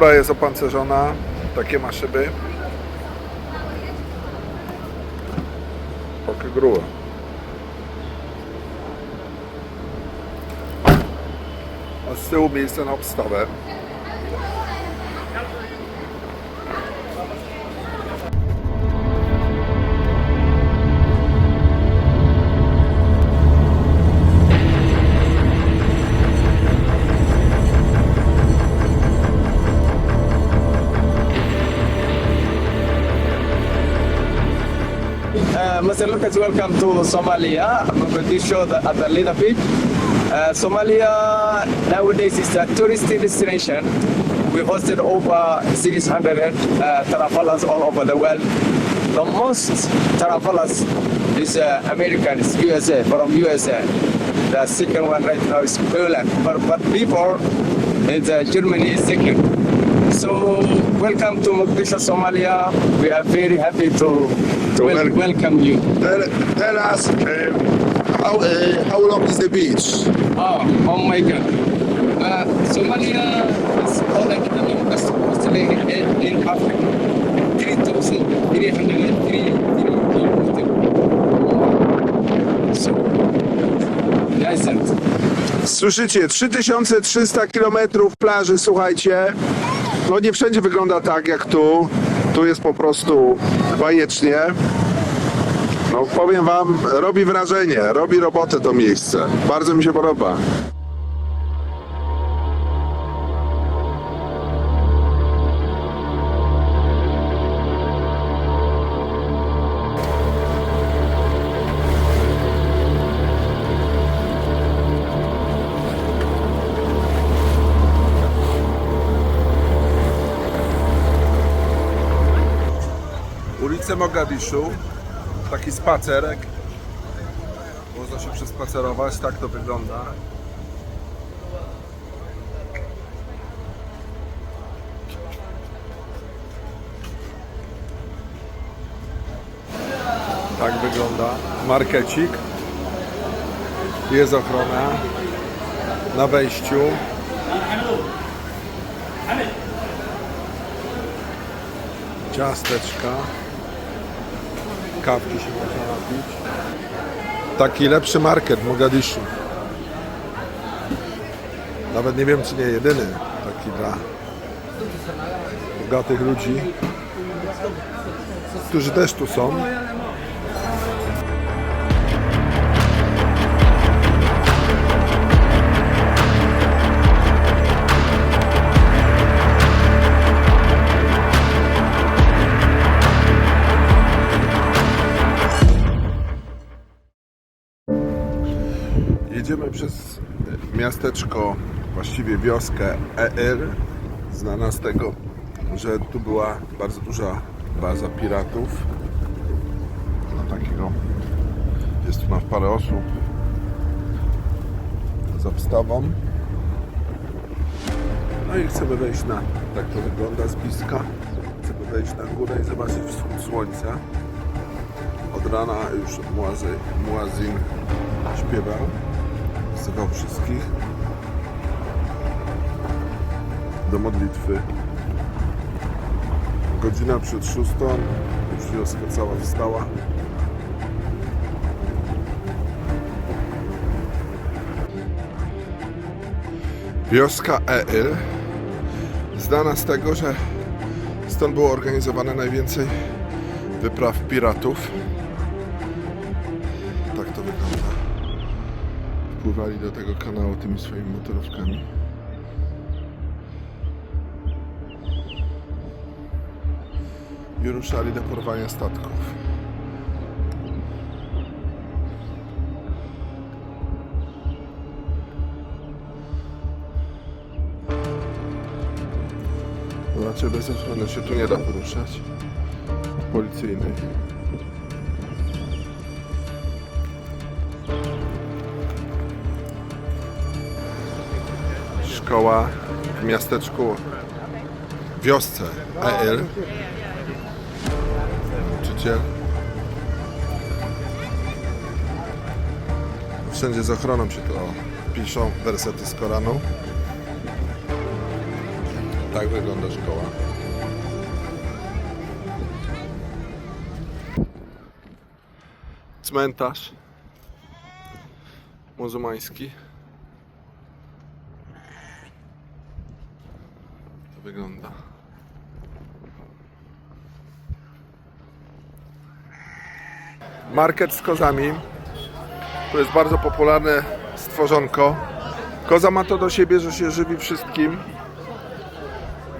Fura jest opancerzona, takie ma szyby. Pokę gruła. A z tyłu miejsce na obstawę. Lucas, welcome to Somalia. I'm Mogadishu the, at the Lena Beach. Uh, Somalia nowadays is a tourist destination. We hosted over 600 uh, travelers all over the world. The most travelers is uh, Americans, USA, from USA. The second one right now is Poland. But, but before, it's, uh, Germany is second. So welcome to Mogadishu, Somalia. We are very happy to, to wel- welcome. welcome you. Tell, tell us uh, how, uh, how long is the beach? Oh, oh my God. Uh, Somalia is one of the longest coastline in, in Africa. 3,303 kilometers. So, license. Słyszycie, 3300 km plaży, słuchajcie. No nie wszędzie wygląda tak jak tu. Tu jest po prostu bajecznie. No powiem wam, robi wrażenie, robi robotę to miejsce. Bardzo mi się podoba. Ulice Mogadiszu, taki spacerek. Można się przespacerować, tak to wygląda. Tak wygląda markecik. Jest ochrona na wejściu. ciasteczka, kawki się można napić. Taki lepszy market w Mogadiszu. Nawet nie wiem, czy nie jedyny taki dla bogatych ludzi, którzy też tu są. Jedziemy przez miasteczko, właściwie wioskę Eir, znana z tego, że tu była bardzo duża baza piratów. No takiego, jest tu nas parę osób z obstawą. No i chcemy wejść na, tak to wygląda z bliska. Chcemy wejść na górę i zobaczyć wschód słońca. Od rana już Muazy, Muazin śpiewał wzywał wszystkich do modlitwy. Godzina przed szóstą, już wioska cała wstała. Wioska Eil znana z tego, że stąd było organizowane najwięcej wypraw piratów. Wpływali do tego kanału tymi swoimi motorówkami. I ruszali do porwania statków. Raczej bez ochrony się tu nie da poruszać. Policyjnej. Szkoła w miasteczku, wiosce Eil. Nauczyciel. Wszędzie z ochroną się to piszą, wersety z Koranu. Tak wygląda szkoła. Cmentarz muzułmański. To wygląda. Market z kozami. To jest bardzo popularne stworzonko. Koza ma to do siebie, że się żywi wszystkim.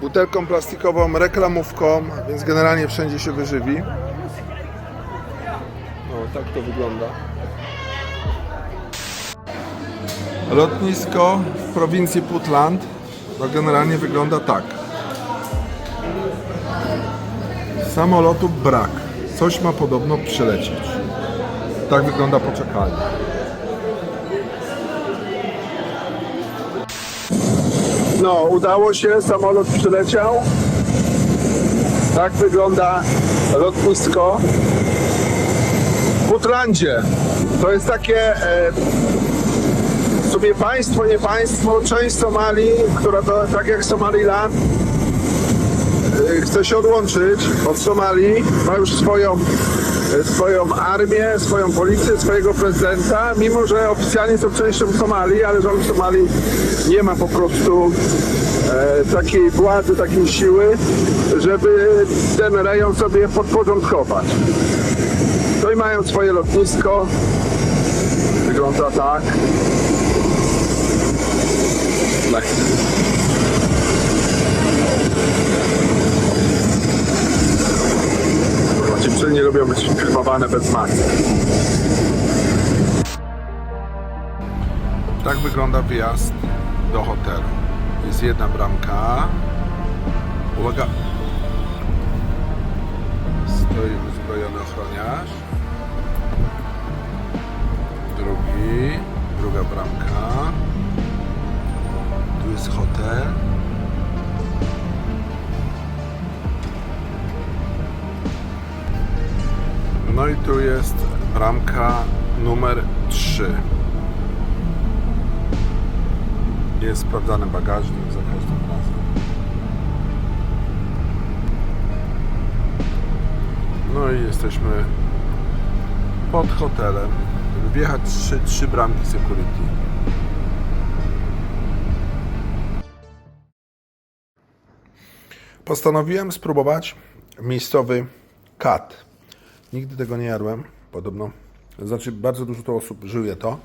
Butelką plastikową, reklamówką, więc generalnie wszędzie się wyżywi. No, tak to wygląda. Lotnisko w prowincji Putland to generalnie wygląda tak. Samolotu brak. Coś ma podobno przylecieć. Tak wygląda poczekalnia. No, udało się, samolot przyleciał. Tak wygląda lotnisko Putlandzie. To jest takie e, w sumie państwo, nie państwo, część Somalii, która to tak jak Somaliland e, chce się odłączyć od Somalii, ma już swoją, e, swoją armię, swoją policję, swojego prezydenta, mimo że oficjalnie są częścią Somalii, ale rząd Somalii nie ma po prostu e, takiej władzy, takiej siły, żeby ten rejon sobie podporządkować. No i mają swoje lotnisko. Wygląda tak. Tak. Dziewczyny lubią być filmowane bez maski. Tak wygląda wyjazd do hotelu. Jest jedna bramka. Uwaga. Stoi uzbrojony ochroniarz. Drugi. Druga bramka. Tu jest hotel. No i tu jest bramka numer 3. Jest sprawdzany bagażnik za każdym razem. No i jesteśmy pod hotelem. Wjechać trzy, trzy bramki security. Postanowiłem spróbować miejscowy kat. Nigdy tego nie jadłem, podobno. Znaczy, bardzo dużo to osób żyje to.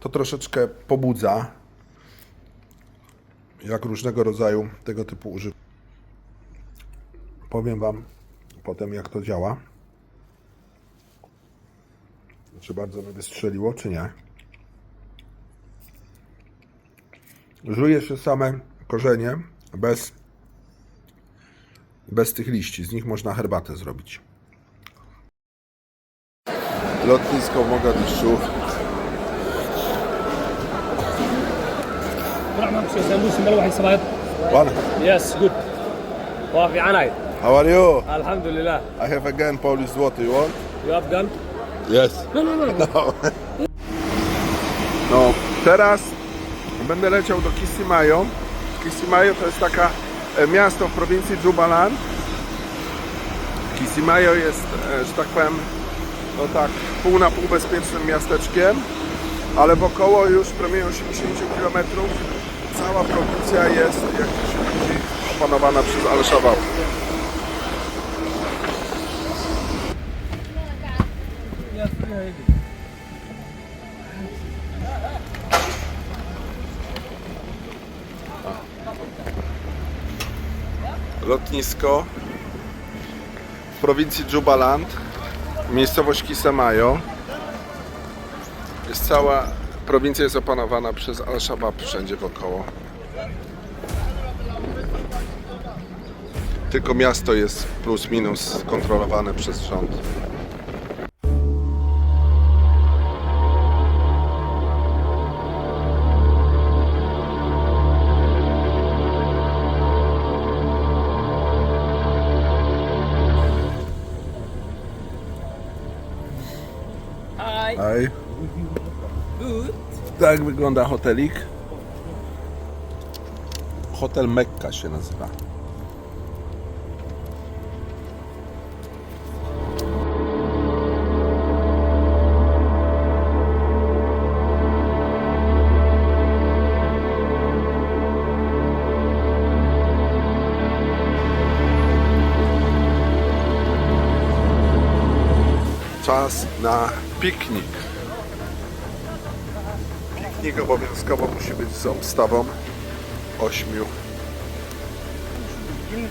To troszeczkę pobudza, jak różnego rodzaju tego typu używ. Powiem Wam potem, jak to działa. Czy bardzo mnie wystrzeliło, czy nie? Żuje się same korzenie bez, bez tych liści. Z nich można herbatę zrobić. Lotnisko w Mogadiszu. One. Yes, good. How are you? Alhamdulillah. I have again Polish złoty. You want? You have gun? Jest. No, no, no. No. no, teraz będę leciał do Kisimayo. Kisimayo to jest taka e, miasto w prowincji Jubaland. Kisimayo jest, e, że tak powiem, no tak, pół na pół bezpiecznym miasteczkiem, ale wokoło już prawie 80 km cała prowincja jest, jak to się widzi, opanowana przez Al-Shabaab. Lotnisko w prowincji Jubaland, miejscowość Kisemayo. Jest cała prowincja jest opanowana przez Al-Shabaab wszędzie wokoło. Tylko miasto jest plus minus kontrolowane przez rząd. Tak wygląda hotelik. Hotel Mekka się nazywa. Czas na piknik. Obowiązkowo musi być z obstawą ośmiu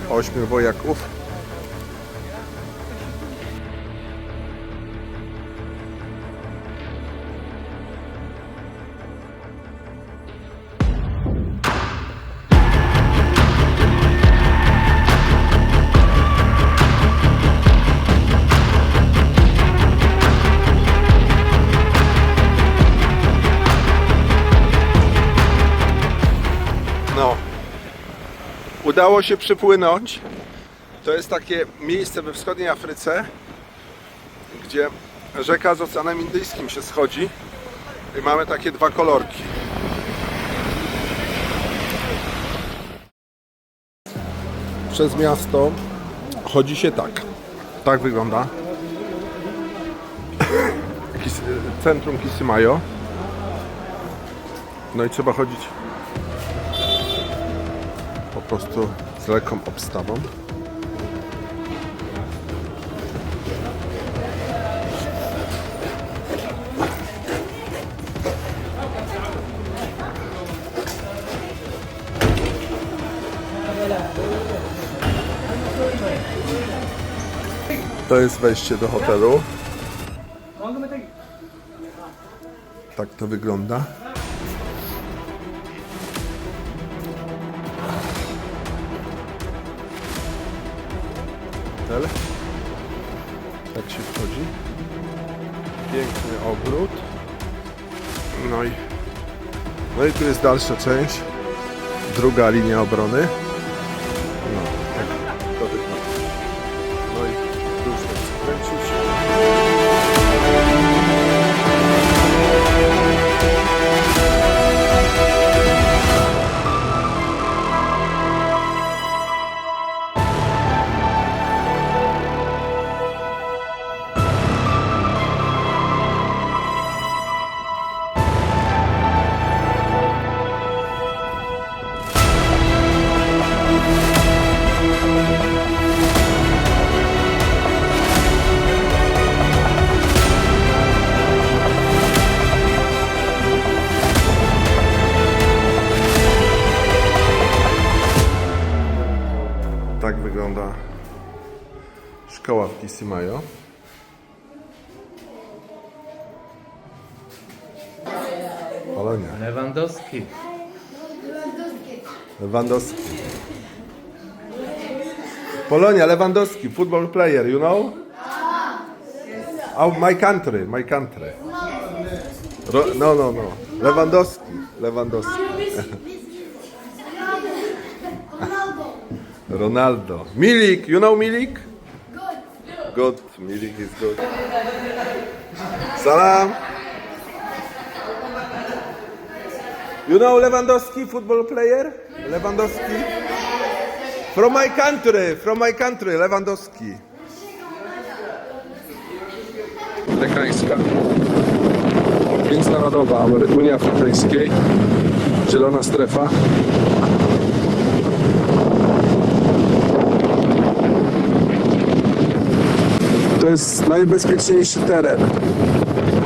ośmiu wojaków. Udało się przypłynąć. To jest takie miejsce we wschodniej Afryce, gdzie rzeka z Oceanem Indyjskim się schodzi i mamy takie dwa kolorki. Przez miasto chodzi się tak. Tak wygląda. Centrum Kisimayo. No i trzeba chodzić prostu z lekką obstawą. To jest wejście do hotelu. Tak to wygląda. No tu jest dalsza część. Druga linia obrony. Lewandowski. Lewandowski. Polonia, Lewandowski, football player, you know? Oh, my country, my country. Ro, no, no, no. Lewandowski, Lewandowski. Ronaldo. Milik, you know Milik? Good. Good, Milik is good. Salam. You know Lewandowski, football player? Lewandowski? From my country, from my country, Lewandowski. Amerykańska. Międzynarodowa Unii Afrykańskiej. Zielona strefa. To jest najbezpieczniejszy teren.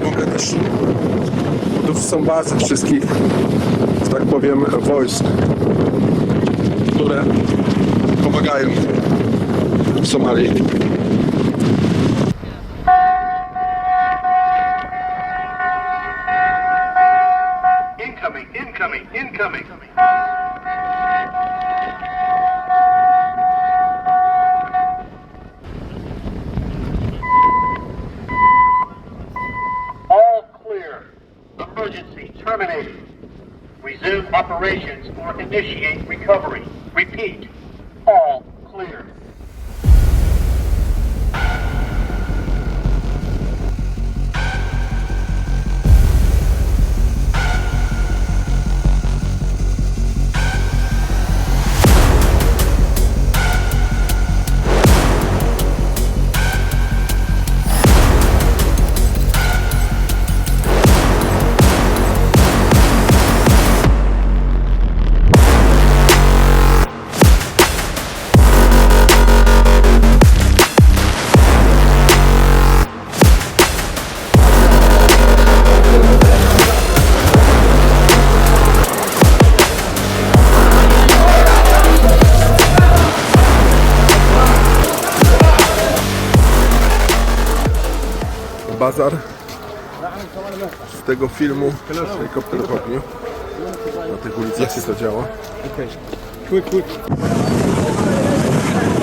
Ogóle też są bazy wszystkich, że tak powiem, wojsk, które pomagają w Somalii. Incoming, incoming, incoming. Operations or initiate recovery. Bazar z tego filmu Helikopter w ogniu. Na tych ulicach się to działa.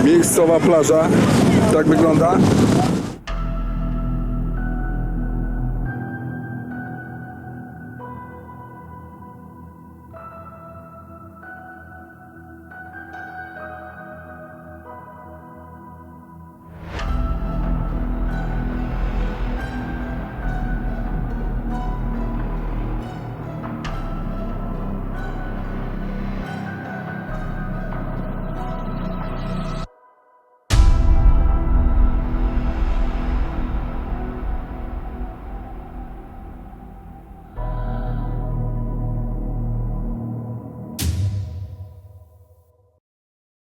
Miejscowa plaża. Tak wygląda.